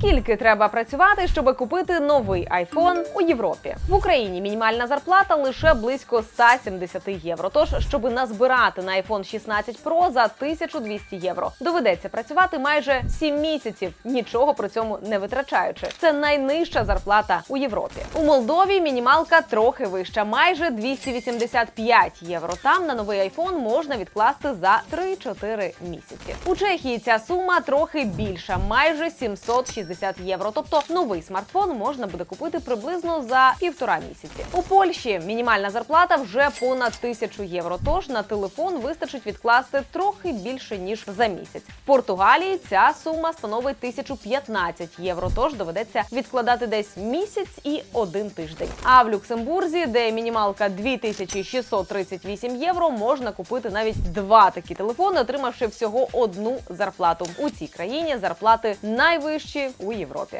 Скільки треба працювати, щоб купити новий айфон у Європі? В Україні мінімальна зарплата лише близько 170 євро. Тож, щоб назбирати на iPhone 16 Pro за 1200 євро, доведеться працювати майже 7 місяців, нічого при цьому не витрачаючи. Це найнижча зарплата у Європі. У Молдові мінімалка трохи вища, майже 285 євро. Там на новий айфон можна відкласти за 3-4 місяці. У Чехії ця сума трохи більша, майже 760 євро. Тобто новий смартфон можна буде купити приблизно за півтора місяці. У Польщі мінімальна зарплата вже понад тисячу євро. Тож на телефон вистачить відкласти трохи більше ніж за місяць. В Португалії ця сума становить 1015 євро. Тож доведеться відкладати десь місяць і один тиждень. А в Люксембурзі, де мінімалка 2638 євро, можна купити навіть два такі телефони, отримавши всього одну зарплату. У цій країні зарплати найвищі у Європі.